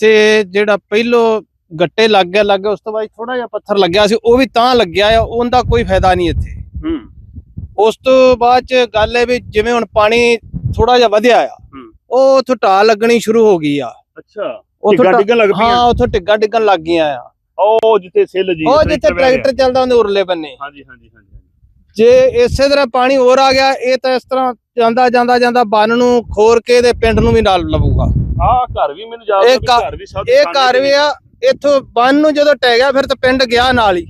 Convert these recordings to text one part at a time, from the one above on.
ਤੇ ਜਿਹੜਾ ਪਹਿਲੋ ਗੱਟੇ ਲੱਗ ਗਿਆ ਲੱਗ ਗਿਆ ਉਸ ਤੋਂ ਬਾਅਦ ਥੋੜਾ ਜਿਹਾ ਪੱਥਰ ਲੱਗਿਆ ਸੀ ਉਹ ਵੀ ਤਾਂ ਲੱਗਿਆ ਆ ਉਹਦਾ ਕੋਈ ਫਾਇਦਾ ਨਹੀਂ ਇੱਥੇ। ਹੂੰ। ਉਸ ਤੋਂ ਬਾਅਦ ਚ ਗੱਲ ਹੈ ਵੀ ਜਿਵੇਂ ਹੁਣ ਪਾਣੀ ਥੋੜਾ ਜਿਹਾ ਵਧਿਆ ਆ। ਉਹ ਉਥੋਂ ਢਾਲ ਲੱਗਣੀ ਸ਼ੁਰੂ ਹੋ ਗਈ ਆ। ਅੱਛਾ। ਉੱਥੋਂ ਢਾ- ਡਿੱਗਣ ਲੱਗ ਹਾਂ ਉੱਥੋਂ ਟਿੱਗਾ ਡਿੱਗਣ ਲੱਗ ਗਈਆਂ ਆ। ਉਹ ਜਿੱਥੇ ਸਿੱਲ ਜੀ ਉਹ ਜਿੱਥੇ ਟਰੈਕਟਰ ਚੱਲਦਾ ਉਹਦੇ ਉਰਲੇ ਬੰਨੇ। ਹਾਂਜੀ ਹਾਂਜੀ ਹਾਂਜੀ। ਜੇ ਇਸੇ ਤਰ੍ਹਾਂ ਪਾਣੀ ਹੋਰ ਆ ਗਿਆ ਇਹ ਤਾਂ ਇਸ ਤਰ੍ਹਾਂ ਜਾਂਦਾ ਜਾਂਦਾ ਜਾਂਦਾ ਬੰਨ ਨੂੰ ਖੋਰ ਕੇ ਤੇ ਪਿੰਡ ਨੂੰ ਵੀ ਨਾਲ ਲਵੂਗਾ। ਆਹ ਘਰ ਵੀ ਮੈਨੂੰ ਯਾਦ ਇਹ ਆ ਵੀ ਘਰ- ਘਰ ਵੀ ਸਭ ਇਹ ਘਰ ਵੀ ਆ ਇੱਥੋਂ ਬੰਨ ਨੂੰ ਜਦੋਂ ਟਹਿ ਗਿਆ ਫਿਰ ਤਾਂ ਪਿੰਡ ਗਿਆ ਨਾਲ ਹੀ।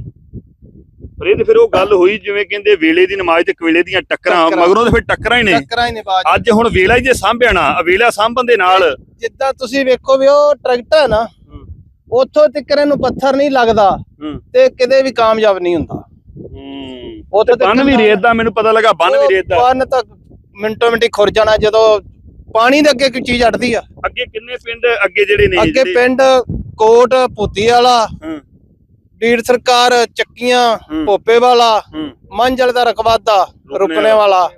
ਪਰ ਇਹ ਤੇ ਫਿਰ ਉਹ ਗੱਲ ਹੋਈ ਜਿਵੇਂ ਕਹਿੰਦੇ ਵੇਲੇ ਦੀ ਨਮਾਜ਼ ਤੇ ਕਵੇਲੇ ਦੀਆਂ ਟੱਕਰਾਂ। ਮਗਰੋਂ ਤੇ ਫਿਰ ਟੱਕਰਾਂ ਹੀ ਨੇ। ਟੱਕਰਾਂ ਹੀ ਨੇ ਬਾਜ ਅੱਜ ਹੁਣ ਵੇਲਾ ਹੀ ਜੇ ਸਾਂਭਿਆ ਨਾ ਵੇਲਾ ਸਾਂਭਣ ਦੇ ਨਾਲ। ਜਿੱਦਾਂ ਤੁਸੀਂ ਵੇਖੋ ਵੀ ਉਹ ਟਰੈਕਟਰ ਹੈ ਨਾ ਉੱਥੋਂ ਤੱਕ ਇਹਨੂੰ ਪੱਥਰ ਨਹੀਂ ਲੱਗਦਾ ਤੇ ਕਿਤੇ ਵੀ ਕਾਮਯਾਬ ਨਹੀਂ ਹੁੰਦਾ। ਹੂੰ। ਉੱਥੇ ਬੰਨ ਵੀ ਰੇਤ ਦਾ ਮੈਨੂੰ ਪਤਾ ਲੱਗਾ ਬੰਨ ਵੀ ਰੇਤ ਦਾ। ਬੰਨ ਤਾਂ ਮਿੰਟੋ ਮਿੰਟੀ ਖੁਰ ਜਾਣਾ ਜਦੋਂ ਪਾਣੀ ਦੇ ਅੱਗੇ ਕੋਈ ਚੀਜ਼ ਅੜਦੀ ਆ। ਅੱਗੇ ਕਿੰਨੇ ਪਿੰਡ ਅੱਗੇ ਜਿਹੜੇ ਨੇ ਅੱਗੇ ਜਿਹੜੇ- ਪਿੰਡ ਕੋਟ ਪੁੱਤੀ ਵਾਲਾ ਹੂੰ। ਡੀੜ ਸਰਕਾਰ ਚੱਕੀਆਂ ਹੂੰ। ਭੋਪੇ ਵਾਲਾ ਹੂੰ। ਮੰਜਲ ਦਾ ਰਕਵਾਦਾ ਰੁਕਣੇ ਵਾਲਾ।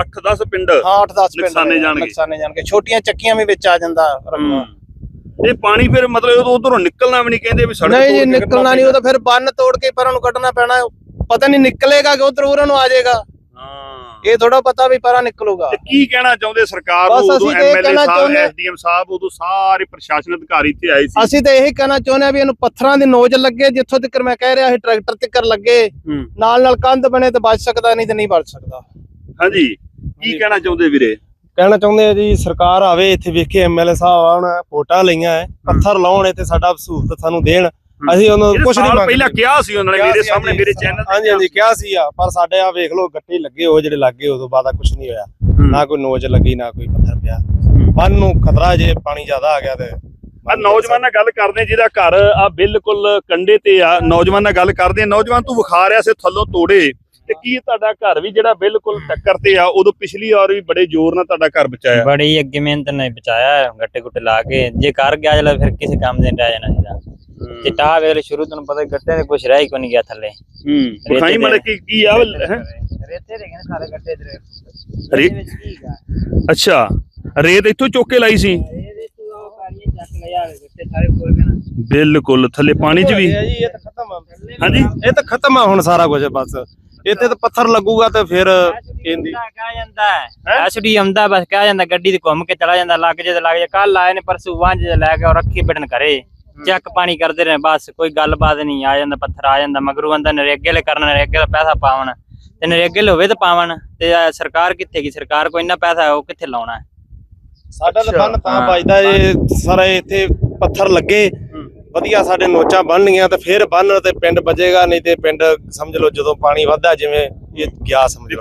8-10 ਪਿੰਡ ਹਾਂ 8-10 ਪਿੰਡ ਨੁਕਸਾਨੇ ਜਾਣਗੇ। ਨੁਕਸਾਨੇ ਜਾਣਗੇ। ਛੋਟੀਆਂ ਚੱਕੀਆਂ ਵੀ ਵਿੱਚ ਆ ਜਾਂਦਾ ਰਕਬਾ ਹੂੰ। ਇਹ ਪਾਣੀ ਫਿਰ ਮਤਲਬ ਉਧਰੋਂ ਨਿਕਲਣਾ ਵੀ ਨਹੀਂ ਕਹਿੰਦੇ ਵੀ ਸੜਕ ਨਹੀਂ ਜੀ ਨਿਕਲਣਾ ਨਹੀਂ ਉਹ ਤਾਂ ਫਿਰ ਬੰਨ ਤੋੜ ਕੇ ਪਰਾਂ ਨੂੰ ਕੱਢਣਾ ਪੈਣਾ। ਪਤਾ ਨਹੀਂ ਨਿਕਲੇਗਾ ਕਿ ਉਧਰ ਉਰਾਂ ਨੂੰ ਆ ਜਾਏਗਾ। ਇਹ ਥੋੜਾ ਪਤਾ ਵੀ ਪਰਾਂ ਨਿਕਲੂਗਾ। ਤੇ ਕੀ ਕਹਿਣਾ ਚਾਹੁੰਦੇ ਸਰਕਾਰ ਨੂੰ? ਉਦੋਂ ਤਾਂ ਐਮਐਲਏ ਸਾਹਿਬ ਐਸਡੀਐਮ ਸਾਹਿਬ ਉਦੋਂ ਸਾਰੇ ਪ੍ਰਸ਼ਾਸਨ ਅਧਿਕਾਰੀ ਇੱਥੇ ਆਏ ਸੀ। ਅਸੀਂ ਤਾਂ ਇਹੀ ਕਹਿਣਾ ਚਾਹੁੰਦੇ ਆ ਵੀ ਇਹਨੂੰ ਪੱਥਰਾਂ ਦੀ ਨੋਚ ਲੱਗੇ ਜਿੱਥੋਂ ਤੱਕ ਮੈਂ ਕਹਿ ਰਿਹਾ ਸੀ ਟਰੈਕਟਰ ਤੱਕ ਲੱਗੇ। ਨਾਲ ਨਾਲ ਕੰਧ ਬਣੇ ਤੇ ਬਚ ਸਕਦਾ ਨਹੀਂ ਤੇ ਨਹੀਂ ਬਚ ਸਕਦਾ। ਹਾਂਜੀ। ਕੀ ਕਹਿਣਾ ਚਾਹੁੰਦੇ ਵੀਰੇ? ਕਹਿਣਾ ਚਾਹੁੰਦੇ ਆ ਜੀ ਸਰਕਾਰ ਆਵੇ ਇੱਥੇ ਵੇਖੇ ਐਮਐਲਏ ਸਾਹਿਬ ਆਉਣ ਵੋਟਾਂ ਲਈਆਂ ਐ ਪੱਥਰ ਲਾਉਣ ਇੱਥੇ ਸਾਡਾ ਸਹੂਲਤ ਸਾਨੂੰ ਦੇਣ। ਅਸੀਂ ਉਹਨਾਂ ਨੂੰ ਕੁਝ ਨਹੀਂ ਮੰਗਦੇ। ਪਹਿਲਾਂ ਕਿਹਾ ਸੀ ਉਹਨਾਂ ਨੇ ਮੇਰੇ ਸਾਹਮਣੇ ਮੇਰੇ ਚੈਨਲ ਹਾਂਜੀ ਹਾਂਜੀ ਕਿਹਾ ਸੀ ਆ ਪਰ ਸਾਡੇ ਆ ਵੇਖ ਲਓ ਗੱਟੇ ਲੱਗੇ ਉਹ ਜਿਹੜੇ ਲੱਗੇ ਉਦੋਂ ਬਾਅਦ ਕੁਝ ਨਹੀਂ ਹੋਇਆ। ਨਾ ਕੋਈ ਨੋਚ ਲੱਗੀ ਨਾ ਕੋਈ ਪੱਥਰ ਪਿਆ। ਬੰਨ ਨੂੰ ਖਤਰਾ ਜੇ ਪਾਣੀ ਜ਼ਿਆਦਾ ਆ ਗਿਆ ਤੇ ਆ ਨੌਜਵਾਨ ਨਾਲ ਗੱਲ ਕਰਦੇ ਆ ਜਿਹਦਾ ਘਰ ਆ ਬਿਲਕੁਲ ਕੰਡੇ ਤੇ ਆ ਨੌਜਵਾਨ ਨਾਲ ਗੱਲ ਕਰਦੇ ਆ ਨੌਜਵਾਨ ਤੂੰ ਵਿਖਾ ਰਿਹਾ ਸੀ ਥੱਲੋਂ ਤੋੜੇ। ਤੇ ਕੀ ਤੁਹਾਡਾ ਘਰ ਵੀ ਜਿਹੜਾ ਬਿਲਕੁਲ ਟੱਕਰ ਤੇ ਆ ਉਦੋਂ ਪਿਛਲੀ ਵਾਰ ਵੀ ਬੜੇ ਜ਼ੋਰ ਨਾਲ ਤੁਹਾਡਾ ਘਰ ਬਚਾਇਆ? ਬੜੀ ਅੱਗੇ ਮਿਹਨਤ ਨੇ ਬਚਾਇਆ ਗੱਟੇ ਗੁੱਟੇ ਲਾ ਕੇ। ਜੇ ਕਰ ਗਿਆ ਜਲਾ ਫਿਰ ਕਿਸੇ ਕੰਮ ਦੇ ਨਹੀਂ ਰਹਿ ਜਾਣਾ ਸੀਗਾ ਚਿੱਟਾ ਵੇਲੇ ਸ਼ੁਰੂ ਤੋਂ ਪਤਾ ਗੱਟੇ ਦੇ ਕੁਝ ਰਹਿ ਹੀ ਕੋਈ ਨਹੀਂ ਗਿਆ ਥੱਲੇ। ਹੂੰ ਵਿਖਾਈ ਮੜ ਕੀ ਕੀ ਆ ਹੈਂ? ਰੇਤੇ ਦੇ ਗਏ ਸਾਰੇ ਗੱਟੇ ਦੇ ਰੇ- ਅੱਛਾ ਰੇਤ ਇੱਥੋਂ ਚੁੱਕ ਕੇ ਲਾਈ ਸੀ? ਤੋਂ ਕੇ ਬਿਲਕੁਲ ਥੱਲੇ ਪਾਣੀ 'ਚ ਵੀ। ਜੀ ਇਹ ਤਾਂ ਖਤਮ ਆ। ਹਾਂਜੀ? ਇਹ ਤਾਂ ਖਤਮ ਆ ਹੁਣ ਸਾਰਾ ਕੁਝ ਬਸ। ਇੱਥੇ ਤਾਂ ਪੱਥਰ ਲੱਗੂਗਾ ਤੇ ਫਿਰ ਇਹਦੀ ਕਹਿ ਜਾਂਦਾ ਹੈ। ਐਸਡੀ ਆਉਂਦਾ ਬਸ ਕਹਿ ਜਾਂਦਾ ਗੱਡੀ ਤੇ ਘੁੰਮ ਕੇ ਚਲਾ ਜਾਂਦਾ ਲੱਗ ਜੇ ਤੇ ਲੱਗ ਜੇ। ਕੱਲ ਆਏ ਨੇ ਪਰਸੂ ਵਾਂਝ ਲੈ ਕੇ ਰੱਖੀ ਬਟਨ ਕਰੇ ਚੱਕ ਪਾਣੀ ਕਰਦੇ ਰਹੇ ਬਸ ਕੋਈ ਗੱਲਬਾਤ ਨਹੀਂ ਆ ਜਾਂਦਾ ਪੱਥਰ ਆ ਜਾਂਦਾ। ਮਗਰੂ ਆਂਦਾ ਨਰੇਗੇ ਲੈ ਕਰਨਾ ਨਰੇਗੇ ਦਾ ਪੈਸਾ ਪਾਵਣ। ਤੇ ਨਰੇਗੇ ਹੋਵੇ ਤਾਂ ਪਾਵਣ ਤੇ ਸਰਕਾਰ ਕਿੱਥੇ ਗਈ? ਸਰਕਾਰ ਕੋਈ ਇੰਨਾ ਪੈਸਾ ਉਹ ਕਿੱਥੇ ਲਾਉਣਾ? ਹੈ? ਸਾਡਾ ਤਾਂ ਬੰਨ ਤਾਂ। ਵੱਜਦਾ ਜੇ ਸਾਰੇ ਇੱਥੇ ਪੱਥਰ ਲੱਗੇ। ਵਧੀਆ ਸਾਡੇ ਨੋਚਾਂ ਬਣਨੀਆਂ ਤੇ ਫਿਰ ਬੰਨ ਤੇ ਪਿੰਡ ਬਚੇਗਾ ਨਹੀਂ ਤੇ ਪਿੰਡ ਸਮਝ ਲਓ ਜਦੋਂ ਪਾਣੀ ਵੱਧਦਾ ਜਿਵੇਂ ਇਹ ਗਿਆ ਸਮਝ ਲਓ।